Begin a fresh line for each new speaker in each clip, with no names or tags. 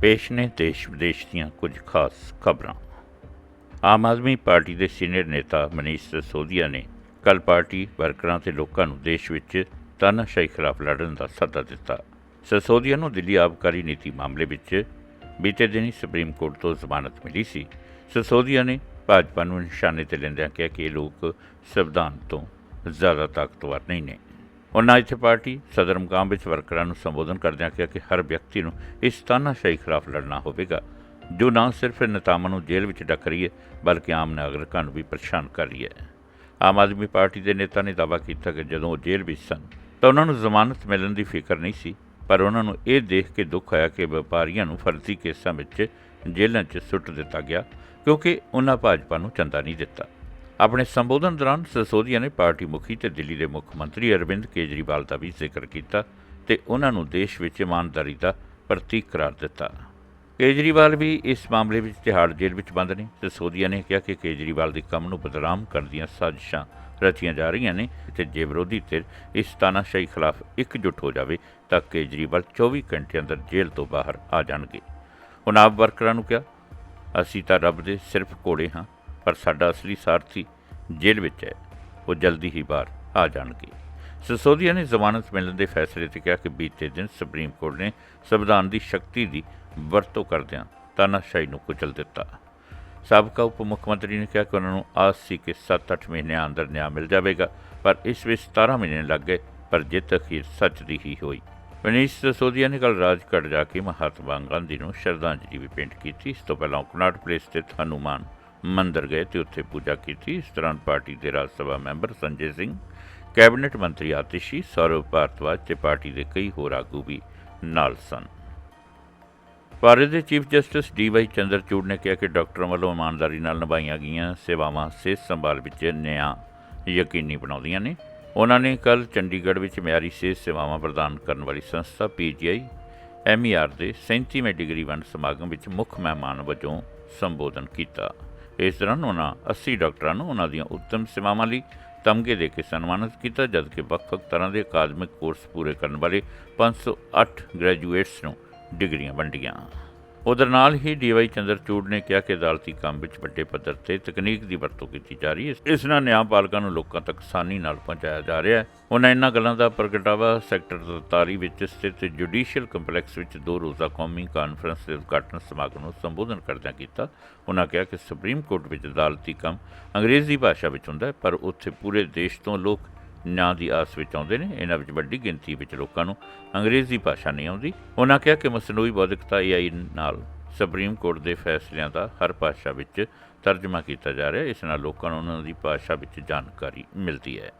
ਪੇਸ਼ ਨੇ ਦੇਸ਼ ਵਿਦੇਸ਼ ਦੀਆਂ ਕੁਝ ਖਾਸ ਖਬਰਾਂ। ਆਮ ਆਦਮੀ ਪਾਰਟੀ ਦੇ ਸੀਨੀਅਰ ਨੇਤਾ ਮਨੀਸ਼ ਸਿਸੋਦੀਆ ਨੇ ਕੱਲ ਪਾਰਟੀ ਵਰਕਰਾਂ ਤੇ ਲੋਕਾਂ ਨੂੰ ਦੇਸ਼ ਵਿੱਚ ਤਾਨਾਸ਼ਾਹੀ ਖਿਲਾਫ ਲੜਨ ਦਾ ਸੱਦਾ ਦਿੱਤਾ। ਸਿਸੋਦੀਆ ਨੂੰ ਦਿੱਲੀ ਆਬਕਾਰੀ ਨੀਤੀ ਮਾਮਲੇ ਵਿੱਚ ਬੀਤੇ ਦਿਨੀ ਸੁਪਰੀਮ ਕੋਰਟ ਤੋਂ ਜ਼ਮਾਨਤ ਮਿਲੀ ਸੀ। ਸਿਸੋਦੀਆ ਨੇ ਭਾਜਪਾ ਨੂੰ ਨਿਸ਼ਾਨੇ ਤੇ ਲੈਂਦਿਆਂ ਕਿਹਾ ਕਿ ਇਹ ਲੋਕ ਸੰਵਿਧਾਨ ਤੋਂ ਜ਼ਿਆਦਾ ਤਾਕਤਵਰ ਨਹੀਂ ਨੇ। ਉਹਨਾਂ ਇੱਥੇ ਪਾਰਟੀ ਸਦਰ ਮੁਕਾਮ ਵਿੱਚ ਵਰਕਰਾਂ ਨੂੰ ਸੰਬੋਧਨ ਕਰਦਿਆਂ ਕਿਹਾ ਕਿ ਹਰ ਵਿਅਕਤੀ ਨੂੰ ਇਸ ਤਾਨਾਸ਼ਾਹੀ ਖਿਲਾਫ ਲੜਨਾ ਹੋਵੇਗਾ। ਜੋ ਨਾ ਸਿਰਫ ਨੇਤਾਵਾਂ ਨੂੰ ਜੇਲ੍ਹ ਵਿੱਚ ਡੱਕ ਰਹੀ ਹੈ, ਬਲਕਿ ਆਮ ਨਾਗਰਿਕਾਂ ਨੂੰ ਵੀ ਪਰੇਸ਼ਾਨ ਕਰ ਰਹੀ ਹੈ। ਆਮ ਆਦਮੀ ਪਾਰਟੀ ਦੇ ਨੇਤਾ ਨੇ ਦਾਅਵਾ ਕੀਤਾ ਕਿ ਜਦੋਂ ਉਹ ਜੇਲ੍ਹ ਵਿੱਚ ਸਨ, ਤਾਂ ਉਹਨਾਂ ਨੂੰ ਜ਼ਮਾਨਤ ਮਿਲਣ ਦੀ ਫਿਕਰ ਨਹੀਂ ਸੀ, ਪਰ ਉਹਨਾਂ ਨੂੰ ਇਹ ਦੇਖ ਕੇ ਦੁੱਖ ਆਇਆ ਕਿ ਵਪਾਰੀਆਂ ਨੂੰ ਫਰਜ਼ੀ ਕੇਸਾਂ ਵਿੱਚ ਜੇਲ੍ਹਾਂ 'ਚ ਸੁੱਟ ਦਿੱਤਾ ਗਿਆ, ਕਿਉਂਕਿ ਉਹਨਾਂ ਭਾਜਪਾ ਨੂੰ ਚੰਦਾ ਨਹੀਂ ਦਿੱਤਾ। ਆਪਣੇ ਸੰਬੋਧਨ ਦੌਰਾਨ ਸਸੋਦੀਆ ਨੇ ਪਾਰਟੀ ਮੁਖੀ ਤੇ ਦਿੱਲੀ ਦੇ ਮੁੱਖ ਮੰਤਰੀ ਅਰਵਿੰਦ ਕੇਜਰੀਵਾਲ ਦਾ ਵੀ ਜ਼ਿਕਰ ਕੀਤਾ ਤੇ ਉਹਨਾਂ ਨੂੰ ਦੇਸ਼ ਵਿੱਚ ਇਮਾਨਦਾਰੀ ਦਾ ਪ੍ਰਤੀਕ ਕਰਾਰ ਦਿੱਤਾ। ਕੇਜਰੀਵਾਲ ਵੀ ਇਸ ਮਾਮਲੇ ਵਿੱਚ ਤਿਹਾੜ ਜੇਲ੍ਹ ਵਿੱਚ ਬੰਦ ਨੇ। ਸਸੋਦੀਆ ਨੇ ਕਿਹਾ ਕਿ ਕੇਜਰੀਵਾਲ ਦੇ ਕੰਮ ਨੂੰ ਬਦਨਾਮ ਕਰਨ ਦੀਆਂ ਸਾਜ਼ਿਸ਼ਾਂ ਰਚੀਆਂ ਜਾ ਰਹੀਆਂ ਨੇ ਤੇ ਜੇ ਵਿਰੋਧੀ ਧਿਰ ਇਸ ਤਾਨਾਸ਼ਾਹੀ ਖਿਲਾਫ ਇਕਜੁੱਟ ਹੋ ਜਾਵੇ ਤਾਂ ਕੇਜਰੀਵਾਲ 24 ਘੰਟੇ ਅੰਦਰ ਜੇਲ੍ਹ ਤੋਂ ਬਾਹਰ ਆ ਜਾਣਗੇ। ਉਹਨਾਂ ਆਪ ਵਰਕਰਾਂ ਨੂੰ ਕਿਹਾ, ਅਸੀਂ ਤਾਂ ਰੱਬ ਦੇ ਸਿਰਫ ਕੋੜੇ ਹਾਂ। ਪਰ ਸਾਡਾ ਅਸਲੀ ਸਾਰਥੀ ਜੇਲ੍ਹ ਵਿੱਚ ਹੈ। ਉਹ ਜਲਦੀ ਹੀ ਬਾਹਰ ਆ ਜਾਣਗੇ। ਸਿਸੋਦੀਆ ਨੇ ਜ਼ਮਾਨਤ ਮਿਲਣ ਦੇ ਫੈਸਲੇ ਤੇ ਕਿਹਾ ਕਿ ਬੀਤੇ ਦਿਨ ਸੁਪਰੀਮ ਕੋਰਟ ਨੇ ਸੰਵਿਧਾਨ ਦੀ ਸ਼ਕਤੀ ਦੀ ਵਰਤੋਂ ਕਰਦਿਆਂ ਤਾਨਾਸ਼ਾਹੀ ਨੂੰ ਕੁਚਲ ਦਿੱਤਾ। ਸਾਬਕਾ ਉਪ ਮੁੱਖ ਮੰਤਰੀ ਨੇ ਕਿਹਾ ਕਿ ਉਹਨਾਂ ਨੂੰ ਆਸ ਸੀ ਕਿ 7-8 ਮਹੀਨਿਆਂ ਅੰਦਰ ਨਿਆਂ ਮਿਲ ਜਾਵੇਗਾ, ਪਰ ਇਸ ਵਿੱਚ 17 ਮਹੀਨੇ ਲੱਗ ਗਏ, ਪਰ ਜਿੱਤ ਅਖੀਰ ਸੱਚ ਦੀ ਹੀ ਹੋਈ। ਮਨੀਸ਼ ਸਿਸੋਦੀਆ ਨੇ ਕੱਲ ਰਾਜਗੜ੍ਹ ਜਾ ਕੇ ਮਹਾਤਮਾ ਗਾਂਧੀ ਨੂੰ ਸ਼ਰਧਾਂਜਲੀ ਵੀ ਭੇਂਟ ਕੀਤੀ। ਇਸ ਤੋਂ ਪਹਿਲਾਂ ਕਨਾਟ ਪਲੇਸ ਸਥਿਤ ਹਨੂਮਾਨ ਮੰਦਰ ਗਏ ਤੇ ਉੱਥੇ ਪੂਜਾ ਕੀਤੀ। ਇਸ ਦੌਰਾਨ ਪਾਰਟੀ ਦੇ ਰਾਜ ਸਭਾ ਮੈਂਬਰ ਸੰਜੇ ਸਿੰਘ, ਕੈਬਨਿਟ ਮੰਤਰੀ ਆਤਿਸ਼ੀ, ਸੌਰਵ ਭਾਰਤਵਾਜ ਤੇ ਪਾਰਟੀ ਦੇ ਕਈ ਹੋਰ ਆਗੂ ਵੀ ਨਾਲ ਸਨ। ਭਾਰਤ ਦੇ chief justice D Y Chandrachud ਨੇ ਕਿਹਾ ਕਿ ਡਾਕਟਰਾਂ ਵੱਲੋਂ ਇਮਾਨਦਾਰੀ ਨਾਲ ਨਿਭਾਈਆਂ ਗਈਆਂ ਸੇਵਾਵਾਂ ਸਿਹਤ ਸੰਭਾਲ ਵਿੱਚ ਨਿਆਂ ਯਕੀਨੀ ਬਣਾਉਂਦੀਆਂ ਨੇ। ਉਹਨਾਂ ਨੇ ਕੱਲ ਚੰਡੀਗੜ੍ਹ ਵਿੱਚ ਮਿਆਰੀ ਸਿਹਤ ਸੇਵਾਵਾਂ ਪ੍ਰਦਾਨ ਕਰਨ ਵਾਲੀ ਸੰਸਥਾ ਪੀਜੀਆਈ ਐਮਈਆਰ ਦੇ 37ਵੇਂ ਡਿਗਰੀ ਵੰਡ ਸਮਾਗਮ ਵਿੱਚ ਮੁੱਖ ਮਹਿਮਾਨ ਵਜੋਂ ਸੰਬੋਧਨ ਕੀਤਾ। ਇਸ ਦੌਰਾਨ ਉਹਨਾਂ 80 ਡਾਕਟਰਾਂ ਨੂੰ ਉਹਨਾਂ ਦੀਆਂ ਉੱਤਮ ਸੇਵਾਵਾਂ ਲਈ ਤਮਗੇ ਦੇ ਕੇ ਸਨਮਾਨਿਤ ਕੀਤਾ, ਜਦਕਿ ਵੱਖ-ਵੱਖ ਤਰ੍ਹਾਂ ਦੇ ਅਕਾਦਮਿਕ ਕੋਰਸ ਪੂਰੇ ਕਰਨ ਵਾਲੇ 508 ਗ੍ਰੈਜੂਏਟਸ ਨੂੰ ਡਿਗਰੀਆਂ ਵੰਡੀਆਂ। ਉਧਰ ਨਾਲ ਹੀ ਡੀਵਾਈ ਚੰਦਰਚੂੜ ਨੇ ਕਿਹਾ ਕਿ ਅਦਾਲਤੀ ਕੰਮ ਵਿੱਚ ਵੱਡੇ ਪੱਧਰ ਤੇ ਤਕਨੀਕ ਦੀ ਵਰਤੋਂ ਕੀਤੀ ਜਾ ਰਹੀ ਹੈ। ਇਸ ਨਾਲ ਨਿਆਂ ਪਾਲਕਾਂ ਨੂੰ ਲੋਕਾਂ ਤੱਕ ਆਸਾਨੀ ਨਾਲ ਪਹੁੰਚਾਇਆ ਜਾ ਰਿਹਾ ਹੈ। ਉਹਨਾਂ ਇਹਨਾਂ ਗੱਲਾਂ ਦਾ ਪ੍ਰਗਟਾਵਾ ਸੈਕਟਰ 43 ਵਿੱਚ ਸਥਿਤ ਜੁਡੀਸ਼ੀਅਲ ਕੰਪਲੈਕਸ ਵਿੱਚ ਦੋ ਰੋਜ਼ਾ ਕੌਮੀ ਕਾਨਫਰੰਸ ਦੇ ਉਦਘਾਟਨ ਸਮਾਗਮ ਨੂੰ ਸੰਬੋਧਨ ਕਰਦਿਆਂ ਕੀਤਾ। ਉਹਨਾਂ ਕਿਹਾ ਕਿ ਸੁਪਰੀਮ ਕੋਰਟ ਵਿੱਚ ਅਦਾਲਤੀ ਕੰਮ ਅੰਗਰੇਜ਼ੀ ਭਾਸ਼ਾ ਵਿੱਚ ਹੁੰਦਾ ਹੈ, ਪਰ ਉੱਥੇ ਪੂਰੇ ਦੇਸ਼ ਤੋਂ ਲੋਕ ਨਾਂ ਦੀ ਆਸ ਵਿੱਚ ਆਉਂਦੇ ਨੇ, ਇਹਨਾਂ ਵਿੱਚ ਵੱਡੀ ਗਿਣਤੀ ਵਿੱਚ ਲੋਕਾਂ ਨੂੰ ਅੰਗਰੇਜ਼ੀ ਭਾਸ਼ਾ ਨਹੀਂ ਆਉਂਦੀ। ਉਹਨਾਂ ਕਿਹਾ ਕਿ ਮਸਨੂਈ ਬੌਧਿਕਤਾ AI ਨਾਲ ਸੁਪਰੀਮ ਕੋਰਟ ਦੇ ਫੈਸਲਿਆਂ ਦਾ ਹਰ ਭਾਸ਼ਾ ਵਿੱਚ ਤਰਜਮਾ ਕੀਤਾ ਜਾ ਰਿਹਾ, ਇਸ ਨਾਲ ਲੋਕਾਂ ਨੂੰ ਉਹਨਾਂ ਦੀ ਭਾਸ਼ਾ ਵਿੱਚ ਜਾਣਕਾਰੀ ਮਿਲਦੀ ਹੈ।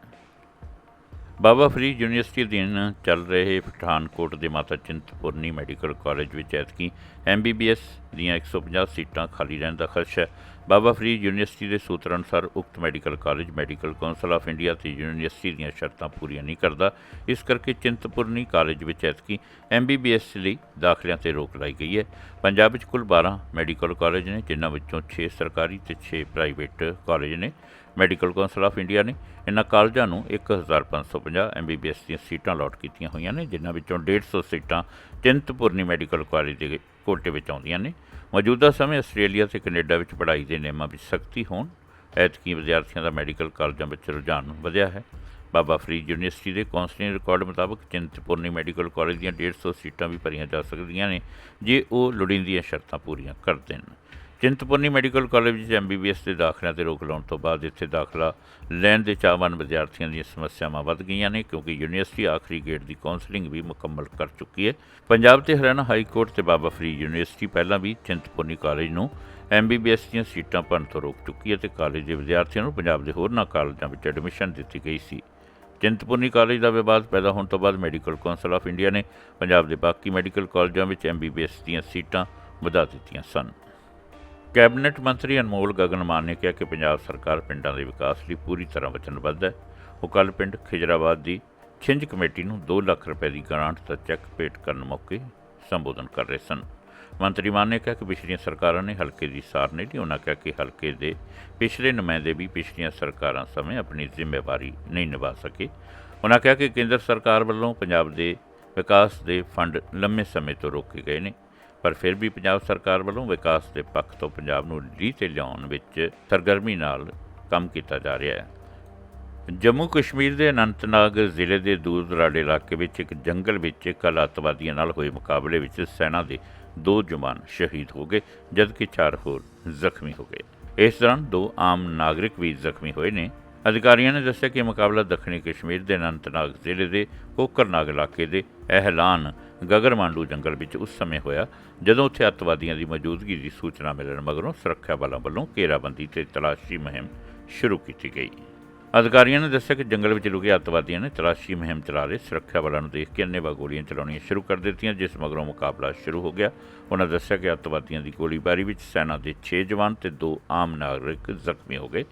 ਬਾਬਾ ਫਰੀਦ ਯੂਨੀਵਰਸਿਟੀ ਅਧੀਨ ਚੱਲ ਰਹੇ ਪਠਾਨਕੋਟ ਦੇ ਮਾਤਾ ਚਿੰਤਪੁਰਨੀ ਮੈਡੀਕਲ ਕਾਲਜ ਵਿੱਚ ਐਤਕੀ ਐਮਬੀਬੀਐਸ ਦੀਆਂ 150 ਸੀਟਾਂ ਖਾਲੀ ਰਹਿਣ ਦਾ ਖਦਸ਼ਾ ਹੈ। ਬਾਬਾ ਫਰੀਦ ਯੂਨੀਵਰਸਿਟੀ ਦੇ ਸੂਤਰ ਅਨੁਸਾਰ ਉਕਤ medical college, medical council of India ਤੇ ਯੂਨੀਵਰਸਿਟੀ ਦੀਆਂ ਸ਼ਰਤਾਂ ਪੂਰੀਆਂ ਨਹੀਂ ਕਰਦਾ। ਇਸ ਕਰਕੇ ਚਿੰਤਪੁਰਨੀ ਕਾਲਜ ਵਿੱਚ ਐਤਕੀ ਐਮਬੀਬੀਐਸ ਲਈ ਦਾਖਲਿਆਂ ਤੇ ਰੋਕ ਲਾਈ ਗਈ ਹੈ। ਪੰਜਾਬ ਵਿੱਚ ਕੁੱਲ 12 ਮੈਡੀਕਲ ਕਾਲਜ ਨੇ, ਜਿਨ੍ਹਾਂ ਵਿੱਚੋਂ 6 ਸਰਕਾਰੀ ਤੇ 6 ਪ੍ਰਾਈਵੇਟ ਕਾਲਜ ਨੇ, ਮੈਡੀਕਲ ਕੌਂਸਲ ਆਫ ਇੰਡੀਆ ਨੇ। ਇਨ੍ਹਾਂ ਕਾਲਜਾਂ ਨੂੰ 1550 ਐਮਬੀਬੀਐਸ ਦੀਆਂ ਸੀਟਾਂ ਅਲਾਟ ਕੀਤੀਆਂ ਹੋਈਆਂ ਨੇ, ਜਿਨ੍ਹਾਂ ਵਿੱਚੋਂ 150 ਸੀਟਾਂ ਚਿੰਤਪੁਰਨੀ ਮੈਡੀਕਲ ਕਾਲਜ ਦੇ ਕੋਟੇ ਵਿੱਚ ਆਉਂਦੀਆਂ ਨੇ। ਮੌਜੂਦਾ ਸਮੇਂ ਆਸਟ੍ਰੇਲੀਆ ਤੇ ਕੈਨੇਡਾ ਵਿੱਚ ਪੜ੍ਹਾਈ ਦੇ ਨਿਯਮਾਂ ਵਿੱਚ ਸਖਤੀ ਹੋਣ, ਐਤਕੀ ਵਿਦਿਆਰਥੀਆਂ ਦਾ ਮੈਡੀਕਲ ਕਾਲਜਾਂ ਵਿੱਚ ਰੁਝਾਨ ਵਧਿਆ ਹੈ। ਬਾਬਾ ਫਰੀਦ ਯੂਨੀਵਰਸਿਟੀ ਦੇ ਕੌਂਸਲਿੰਗ ਰਿਕਾਰਡ ਮੁਤਾਬਕ ਚਿੰਤਪੁਰਨੀ ਮੈਡੀਕਲ ਕਾਲਜ ਦੀਆਂ 150 ਸੀਟਾਂ ਵੀ ਭਰੀਆਂ ਜਾ ਸਕਦੀਆਂ ਨੇ, ਜੇ ਉਹ ਲੋੜੀਂਦੀਆਂ ਸ਼ਰਤਾਂ ਪੂਰੀਆਂ ਕਰਦੇ ਨੇ। ਚਿੰਤਪੁਰਨੀ ਮੈਡੀਕਲ ਕਾਲਜ ਵਿੱਚ ਐਮਬੀਬੀਐਸ ਦੇ ਦਾਖਲਿਆਂ ਤੇ ਰੋਕ ਲਾਉਣ ਤੋਂ ਬਾਅਦ ਇੱਥੇ ਦਾਖਲਾ ਲੈਣ ਦੇ ਚਾਹਵਾਨ ਵਿਦਿਆਰਥੀਆਂ ਦੀਆਂ ਸਮੱਸਿਆਵਾਂ ਵੱਧ ਗਈਆਂ ਨੇ, ਕਿਉਂਕਿ ਯੂਨੀਵਰਸਿਟੀ ਆਖਰੀ ਗੇੜ ਦੀ ਕਾਉਂਸਲਿੰਗ ਵੀ ਮੁਕੰਮਲ ਕਰ ਚੁੱਕੀ ਹੈ। ਪੰਜਾਬ ਤੇ ਹਰਿਆਣਾ ਹਾਈ ਕੋਰਟ ਤੇ ਬਾਬਾ ਫਰੀਦ ਯੂਨੀਵਰਸਿਟੀ ਪਹਿਲਾਂ ਵੀ ਚਿੰਤਪੁਰਨੀ ਕਾਲਜ ਨੂੰ ਐਮਬੀਬੀਐਸ ਦੀਆਂ ਸੀਟਾਂ ਭਰਨ ਤੋਂ ਰੋਕ ਚੁੱਕੀ ਹੈ ਤੇ ਕਾਲਜ ਦੇ ਵਿਦਿਆਰਥੀਆਂ ਨੂੰ ਪੰਜਾਬ ਦੇ ਹੋਰਨਾਂ ਕਾਲਜਾਂ ਵਿੱਚ ਐਡਮਿਸ਼ਨ ਦਿੱਤੀ ਗਈ ਸੀ। ਚਿੰਤਪੁਰਨੀ ਕਾਲਜ ਦਾ ਵਿਵਾਦ ਪੈਦਾ ਹੋਣ ਤੋਂ ਬਾਅਦ ਮੈਡੀਕਲ ਕੌਂਸਲ ਆਫ ਇੰਡੀਆ ਨੇ ਪੰਜਾਬ ਦੇ ਬਾਕੀ ਮੈਡੀਕਲ ਕਾਲਜਾਂ ਵਿੱਚ ਐਮਬੀਬੀਐਸ ਦੀਆਂ ਸੀਟਾਂ ਵਧਾ ਦਿੱਤੀਆਂ ਸਨ। ਕੈਬਨਿਟ ਮੰਤਰੀ ਅਨਮੋਲ ਗਗਨ ਮਾਨ ਨੇ ਕਿਹਾ ਕਿ ਪੰਜਾਬ ਸਰਕਾਰ ਪਿੰਡਾਂ ਦੇ ਵਿਕਾਸ ਲਈ ਪੂਰੀ ਤਰ੍ਹਾਂ ਵਚਨਬੱਧ ਹੈ। ਉਹ ਕੱਲ੍ਹ ਪਿੰਡ ਖਿਜਰਾਬਾਦ ਦੀ ਛਿੰਝ ਕਮੇਟੀ ਨੂੰ 2 ਲੱਖ ਰੁਪਏ ਦੀ ਗ੍ਰਾਂਟ ਦਾ ਚੈੱਕ ਭੇਟ ਕਰਨ ਮੌਕੇ ਸੰਬੋਧਨ ਕਰ ਰਹੇ ਸਨ। ਮੰਤਰੀ ਮਾਨ ਨੇ ਕਿਹਾ ਕਿ ਪਿਛਲੀਆਂ ਸਰਕਾਰਾਂ ਨੇ ਹਲਕੇ ਦੀ ਸਾਰ ਨਹੀਂ ਲਈ। ਉਹਨਾਂ ਕਿਹਾ ਕਿ ਹਲਕੇ ਦੇ ਪਿਛਲੇ ਨੁਮਾਇੰਦੇ ਵੀ ਪਿਛਲੀਆਂ ਸਰਕਾਰਾਂ ਸਮੇਂ ਆਪਣੀ ਜ਼ਿੰਮੇਵਾਰੀ ਨਹੀਂ ਨਿਭਾ ਸਕੇ। ਉਹਨਾਂ ਕਿਹਾ ਕਿ ਕੇਂਦਰ ਸਰਕਾਰ ਵੱਲੋਂ ਪੰਜਾਬ ਦੇ ਵਿਕਾਸ ਦੇ ਫੰਡ ਲੰਮੇ ਸਮੇਂ ਤੋਂ ਰੋਕੇ ਗਏ ਨੇ। ਪਰ ਫਿਰ ਵੀ ਪੰਜਾਬ ਸਰਕਾਰ ਵੱਲੋਂ ਵਿਕਾਸ ਦੇ ਪੱਖ ਤੋਂ ਪੰਜਾਬ ਨੂੰ ਲੀਹ ਤੇ ਲਿਆਉਣ ਵਿੱਚ ਸਰਗਰਮੀ ਨਾਲ ਕੰਮ ਕੀਤਾ ਜਾ ਰਿਹਾ ਹੈ। ਜੰਮੂ ਕਸ਼ਮੀਰ ਦੇ ਅਨੰਤਨਾਗ ਜ਼ਿਲ੍ਹੇ ਦੇ ਦੂਰ ਦਰਾਡੇ ਇਲਾਕੇ ਵਿੱਚ ਇੱਕ ਜੰਗਲ ਵਿੱਚ ਕੱਲ੍ਹ ਅੱਤਵਾਦੀਆਂ ਨਾਲ ਹੋਏ ਮੁਕਾਬਲੇ ਵਿੱਚ ਸੈਨਾ ਦੇ ਦੋ ਜਵਾਨ ਸ਼ਹੀਦ ਹੋ ਗਏ, ਜਦਕਿ ਚਾਰ ਹੋਰ ਜ਼ਖਮੀ ਹੋ ਗਏ। ਇਸ ਦੌਰਾਨ ਦੋ ਆਮ ਨਾਗਰਿਕ ਵੀ ਜ਼ਖਮੀ ਹੋਏ ਨੇ। ਅਧਿਕਾਰੀਆਂ ਨੇ ਦੱਸਿਆ ਕਿ ਇਹ ਮੁਕਾਬਲਾ ਦੱਖਣੀ ਕਸ਼ਮੀਰ ਦੇ ਅਨੰਤਨਾਗ ਜ਼ਿਲ੍ਹੇ ਦੇ ਕੋਕਰਨਾਗ ਇਲਾਕੇ ਦੇ ਐਹਲਾਨ ਗਗਰਮਾਂਡੂ ਜੰਗਲ ਵਿੱਚ ਉਸ ਸਮੇਂ ਹੋਇਆ, ਜਦੋਂ ਉੱਥੇ ਅੱਤਵਾਦੀਆਂ ਦੀ ਮੌਜੂਦਗੀ ਦੀ ਸੂਚਨਾ ਮਿਲਣ ਮਗਰੋਂ ਸੁਰੱਖਿਆ ਬਲਾਂ ਵੱਲੋਂ ਘੇਰਾਬੰਦੀ ਤੇ ਤਲਾਸ਼ੀ ਮੁਹਿੰਮ ਸ਼ੁਰੂ ਕੀਤੀ ਗਈ। ਅਧਿਕਾਰੀਆਂ ਨੇ ਦੱਸਿਆ ਕਿ ਜੰਗਲ ਵਿੱਚ ਲੁਕੇ ਅੱਤਵਾਦੀਆਂ ਨੇ ਤਲਾਸ਼ੀ ਮੁਹਿੰਮ ਚਲਾ ਰਹੇ ਸੁਰੱਖਿਆ ਬਲਾਂ ਨੂੰ ਦੇਖ ਕੇ ਅੰਨ੍ਹੇਵਾਹ ਗੋਲੀਆਂ ਚਲਾਉਣੀਆਂ ਸ਼ੁਰੂ ਕਰ ਦਿੱਤੀਆਂ, ਜਿਸ ਮਗਰੋਂ ਮੁਕਾਬਲਾ ਸ਼ੁਰੂ ਹੋ ਗਿਆ। ਉਹਨਾਂ ਦੱਸਿਆ ਕਿ ਅੱਤਵਾਦੀਆਂ ਦੀ ਗੋਲੀਬਾਰੀ ਵਿੱਚ ਸੈਨਾ ਦੇ 6 ਜਵਾਨ ਤੇ 2 ਆਮ ਨਾਗਰਿਕ ਜ਼ਖਮੀ ਹੋ ਗਏ।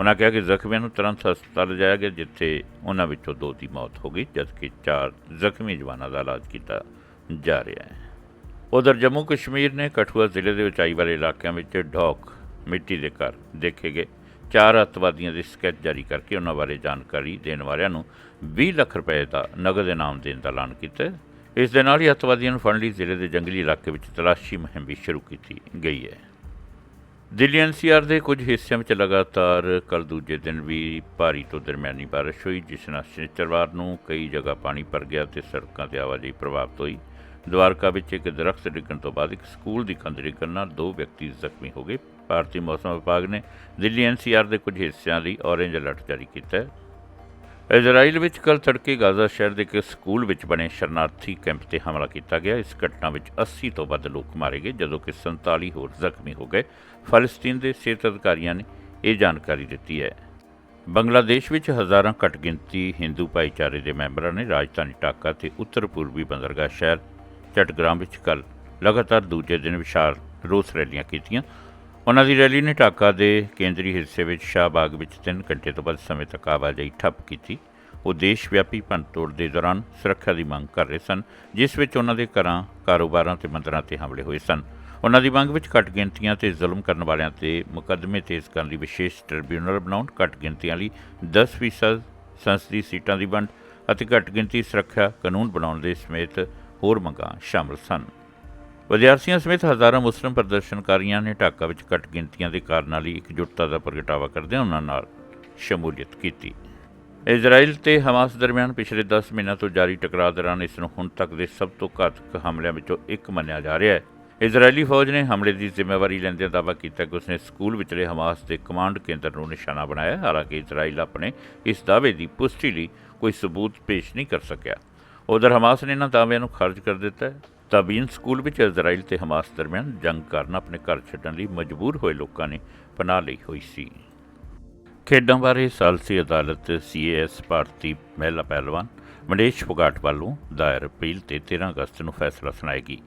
ਉਨ੍ਹਾਂ ਕਿਹਾ ਕਿ ਜ਼ਖਮੀਆਂ ਨੂੰ ਤੁਰੰਤ ਹਸਪਤਾਲ ਲਿਜਾਇਆ ਗਿਆ, ਜਿੱਥੇ ਉਹਨਾਂ ਵਿੱਚੋਂ ਦੋ ਦੀ ਮੌਤ ਹੋ ਗਈ, ਜਦਕਿ ਚਾਰ ਜ਼ਖਮੀ ਜਵਾਨਾਂ ਦਾ ਇਲਾਜ ਕੀਤਾ ਜਾ ਰਿਹਾ ਹੈ। ਉਧਰ ਜੰਮੂ ਕਸ਼ਮੀਰ ਨੇ ਕਠੂਆ ਜ਼ਿਲ੍ਹੇ ਦੇ ਉਚਾਈ ਵਾਲੇ ਇਲਾਕਿਆਂ ਵਿੱਚ ਢੌਕ ਮਿੱਟੀ ਦੇ ਘਰ ਦੇਖੇ ਗਏ। ਚਾਰ ਅੱਤਵਾਦੀਆਂ ਦੇ ਸਕੈਚ ਜਾਰੀ ਕਰਕੇ ਉਹਨਾਂ ਬਾਰੇ ਜਾਣਕਾਰੀ ਦੇਣ ਵਾਲਿਆਂ ਨੂੰ 20 ਲੱਖ ਰੁਪਏ ਦਾ ਨਗਦ ਇਨਾਮ ਦੇਣ ਦਾ ਐਲਾਨ ਕੀਤਾ। ਇਸ ਦੇ ਨਾਲ ਹੀ ਅੱਤਵਾਦੀਆਂ ਨੂੰ ਫੜਨ ਲਈ ਜ਼ਿਲ੍ਹੇ ਦੇ ਜੰਗਲੀ ਇਲਾਕੇ ਵਿੱਚ ਤਲਾਸ਼ੀ ਮੁਹਿੰਮ ਵੀ ਸ਼ੁਰੂ ਕੀਤੀ ਗਈ ਹੈ। ਦਿੱਲੀ ਐਨਸੀਆਰ ਦੇ ਕੁਝ ਹਿੱਸਿਆਂ ਵਿੱਚ ਲਗਾਤਾਰ ਕੱਲ ਦੂਜੇ ਦਿਨ ਵੀ ਭਾਰੀ ਤੋਂ ਦਰਮਿਆਨੀ ਬਾਰਿਸ਼ ਹੋਈ, ਜਿਸ ਨਾਲ ਸ਼ਨੀਚਰਵਾਰ ਨੂੰ ਕਈ ਜਗ੍ਹਾ ਪਾਣੀ ਭਰ ਗਿਆ ਤੇ ਸੜਕਾਂ ਤੇ ਆਵਾਜਾਈ ਪ੍ਰਭਾਵਿਤ ਹੋਈ। ਦਵਾਰਕਾ ਵਿੱਚ ਇੱਕ ਦਰਖਤ ਡਿੱਗਣ ਤੋਂ ਬਾਅਦ ਇੱਕ ਸਕੂਲ ਦੀ ਕੰਧ ਡਿੱਗਣ ਨਾਲ ਦੋ ਵਿਅਕਤੀ ਜ਼ਖਮੀ ਹੋ ਗਏ। ਭਾਰਤੀ ਮੌਸਮ ਵਿਭਾਗ ਨੇ ਦਿੱਲੀ ਐਨਸੀਆਰ ਦੇ ਕੁਝ ਹਿੱਸਿਆਂ ਲਈ ਔਰੇਂਜ ਅਲਰਟ ਜਾਰੀ ਕੀਤਾ ਹੈ। ਇਜ਼ਰਾਈਲ ਵਿੱਚ ਕੱਲ ਤੜਕੇ ਗਾਜ਼ਾ ਸ਼ਹਿਰ ਦੇ ਇੱਕ ਸਕੂਲ ਵਿੱਚ ਬਣੇ ਸ਼ਰਨਾਰਥੀ ਕੈਂਪ ਤੇ ਹਮਲਾ ਕੀਤਾ ਗਿਆ। ਇਸ ਘਟਨਾ ਵਿੱਚ 80 ਤੋਂ ਵੱਧ ਲੋਕ ਮਾਰੇ ਗਏ, ਜਦੋਂ ਕਿ 47 ਹੋਰ ਜ਼ਖਮੀ ਹੋ ਗਏ। ਫਲਸਤੀਨ ਦੇ ਸਿਹਤ ਅਧਿਕਾਰੀਆਂ ਨੇ ਇਹ ਜਾਣਕਾਰੀ ਦਿੱਤੀ ਹੈ। ਬੰਗਲਾਦੇਸ਼ ਵਿੱਚ ਹਜ਼ਾਰਾਂ ਘੱਟ ਗਿਣਤੀ ਹਿੰਦੂ ਭਾਈਚਾਰੇ ਦੇ ਮੈਂਬਰਾਂ ਨੇ ਰਾਜਧਾਨੀ ਢਾਕਾ ਤੇ ਉੱਤਰ ਪੂਰਬੀ ਬੰਦਰਗਾਹ ਸ਼ਹਿਰ ਚਟਗਰਾਮ ਵਿੱਚ ਕੱਲ ਲਗਾਤਾਰ ਦੂਜੇ ਦਿਨ ਵਿਸ਼ਾਲ ਰੋਸ ਰੈਲੀਆਂ ਕੀਤੀਆਂ। ਉਹਨਾਂ ਦੀ ਰੈਲੀ ਨੇ ਢਾਕਾ ਦੇ ਕੇਂਦਰੀ ਹਿੱਸੇ ਵਿੱਚ ਸ਼ਾਹਬਾਗ ਵਿੱਚ 3 ਘੰਟੇ ਤੋਂ ਵੱਧ ਸਮੇਂ ਤੱਕ ਆਵਾਜਾਈ ਠੱਪ ਕੀਤੀ। ਉਹ ਦੇਸ਼ ਵਿਆਪੀ ਭੰਨਤੋੜ ਦੇ ਦੌਰਾਨ ਸੁਰੱਖਿਆ ਦੀ ਮੰਗ ਕਰ ਰਹੇ ਸਨ, ਜਿਸ ਵਿੱਚ ਉਹਨਾਂ ਦੇ ਘਰਾਂ, ਕਾਰੋਬਾਰਾਂ ਤੇ ਮੰਦਰਾਂ ਤੇ ਹਮਲੇ ਹੋਏ ਸਨ। ਉਹਨਾਂ ਦੀ ਮੰਗ ਵਿੱਚ ਘੱਟ ਗਿਣਤੀਆਂ ਤੇ ਜ਼ੁਲਮ ਕਰਨ ਵਾਲਿਆਂ ਤੇ ਮੁਕੱਦਮੇ ਤੇਜ਼ ਕਰਨ ਲਈ ਵਿਸ਼ੇਸ਼ ਟ੍ਰਿਬਿਊਨਲ ਬਣਾਉਣ, ਘੱਟ ਗਿਣਤੀਆਂ ਲਈ 10% ਫੀਸਦ ਸੰਸਦੀ ਸੀਟਾਂ ਦੀ ਵੰਡ ਅਤੇ ਘੱਟ ਗਿਣਤੀ ਸੁਰੱਖਿਆ ਕਾਨੂੰਨ ਬਣਾਉਣ ਦੇ ਸਮੇਤ ਹੋਰ ਮੰਗਾਂ ਸ਼ਾਮਲ ਸਨ। ਵਿਦਿਆਰਥੀਆਂ ਸਮੇਤ ਹਜ਼ਾਰਾਂ ਮੁਸਲਿਮ ਪ੍ਰਦਰਸ਼ਨਕਾਰੀਆਂ ਨੇ ਢਾਕਾ ਵਿੱਚ ਘੱਟ ਗਿਣਤੀਆਂ ਦੇ ਕਾਰਨਾਂ ਲਈ ਇਕਜੁੱਟਤਾ ਦਾ ਪ੍ਰਗਟਾਵਾ ਕਰਦਿਆਂ ਉਹਨਾਂ ਨਾਲ ਸ਼ਮੂਲੀਅਤ ਕੀਤੀ। ਇਜ਼ਰਾਈਲ ਤੇ ਹਮਾਸ ਦਰਮਿਆਨ ਪਿਛਲੇ 10 ਮਹੀਨਿਆਂ ਤੋਂ ਜਾਰੀ ਟਕਰਾਅ ਦੌਰਾਨ ਇਸ ਨੂੰ ਹੁਣ ਤੱਕ ਦੇ ਸਭ ਤੋਂ ਘਾਤਕ ਹਮਲਿਆਂ ਵਿੱਚੋਂ ਇੱਕ ਮੰਨਿਆ ਜਾ ਰਿਹਾ ਹੈ। ਇਜ਼ਰਾਈਲੀ ਫੌਜ ਨੇ ਹਮਲੇ ਦੀ ਜ਼ਿੰਮੇਵਾਰੀ ਲੈਂਦਿਆਂ ਦਾਅਵਾ ਕੀਤਾ ਕਿ ਉਸਨੇ ਸਕੂਲ ਵਿਚਲੇ ਹਮਾਸ ਦੇ ਕਮਾਂਡ ਕੇਂਦਰ ਨੂੰ ਨਿਸ਼ਾਨਾ ਬਣਾਇਆ, ਹਾਲਾਂਕਿ ਇਜ਼ਰਾਈਲ ਆਪਣੇ ਇਸ ਦਾਅਵੇ ਦੀ ਪੁਸ਼ਟੀ ਲਈ ਕੋਈ ਸਬੂਤ ਪੇਸ਼ ਨਹੀਂ ਕਰ ਸਕਿਆ। ਉਧਰ ਹਮਾਸ ਨੇ ਇਹਨਾਂ ਦਾਅਵਿਆਂ ਨੂੰ ਖਾਰਜ ਕਰ ਦਿੱਤਾ ਹੈ। ਤਾਬੀਨ ਸਕੂਲ ਵਿੱਚ ਇਜ਼ਰਾਈਲ ਤੇ ਹਮਾਸ ਦਰਮਿਆਨ ਜੰਗ ਕਾਰਨ ਆਪਣੇ ਘਰ ਛੱਡਣ ਲਈ ਮਜਬੂਰ ਹੋਏ ਲੋਕਾਂ ਨੇ ਪਨਾਹ ਲਈ ਹੋਈ ਸੀ। ਖੇਡਾਂ ਬਾਰੇ ਸਾਲਸੀ ਅਦਾਲਤ ਸੀਏਐਸ ਭਾਰਤੀ ਮਹਿਲਾ ਪਹਿਲਵਾਨ ਮਨੀਸ਼ ਫੁਗਾਟ ਵੱਲੋਂ ਦਾਇਰ ਅਪੀਲ ਤੇ 13 ਅਗਸਤ ਨੂੰ ਫੈਸਲਾ ਸੁਣਾਏਗੀ।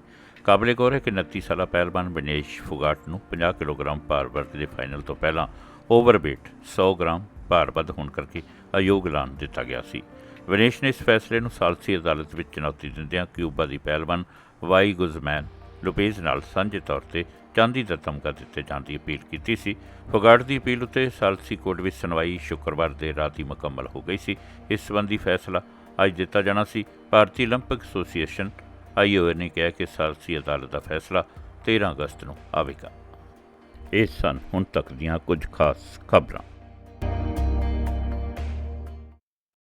ਕਾਬਲੇ ਗੌਰ ਹੈ ਕਿ 29 ਸਾਲਾ ਪਹਿਲਵਾਨ ਮਨੀਸ਼ ਫੁਗਾਟ ਨੂੰ 50 ਕਿਲੋਗ੍ਰਾਮ ਭਾਰ ਵਰਗ ਦੇ ਫਾਈਨਲ ਤੋਂ ਪਹਿਲਾਂ ਓਵਰਵੇਟ 100 ਗ੍ਰਾਮ ਭਾਰ ਵੱਧ ਹੋਣ ਕਰਕੇ ਅਯੋਗ ਐਲਾਨ ਦਿੱਤਾ ਗਿਆ ਸੀ। ਵਿਨੇਸ਼ ਨੇ ਇਸ ਫੈਸਲੇ ਨੂੰ ਸਾਲਸੀ ਅਦਾਲਤ ਵਿੱਚ ਚੁਣੌਤੀ ਦਿੰਦਿਆਂ ਕਿਊਬਾ ਦੀ ਪਹਿਲਵਾਨ ਵਾਈ ਗੁਜ਼ਮੈਨ ਲੋਪੇਜ਼ ਨਾਲ ਸਾਂਝੇ ਤੌਰ ਤੇ ਚਾਂਦੀ ਦਾ ਤਮਗਾ ਦਿੱਤੇ ਜਾਣ ਦੀ ਅਪੀਲ ਕੀਤੀ ਸੀ ਫੁਗਾਟ ਦੀ ਅਪੀਲ ਉਤੇ ਸਾਲਸੀ ਕੋਰਟ ਵਿੱਚ ਸੁਣਵਾਈ ਸ਼ੁੱਕਰਵਾਰ ਦੇ ਰਾਤ ਹੀ ਮੁਕੰਮਲ ਹੋ ਗਈ ਸੀ ਇਸ ਸੰਬੰਧੀ ਫੈਸਲਾ ਅੱਜ ਦਿੱਤਾ ਜਾਣਾ ਸੀ ਭਾਰਤੀ 올림픽 ਐਸੋਸੀਏਸ਼ਨ ਆਈਓਏ ਨੇ ਕਿਹਾ ਕਿ ਸਾਲਸੀ ਅਦਾਲਤ ਦਾ ਫੈਸਲਾ 13 ਅਗਸਤ ਨੂੰ ਆਵੇਗਾ ਇਹ ਸਨ ਹੁਣ ਤੱਕ ਦੀਆਂ ਕੁਝ ਖਾਸ ਖਬਰਾਂ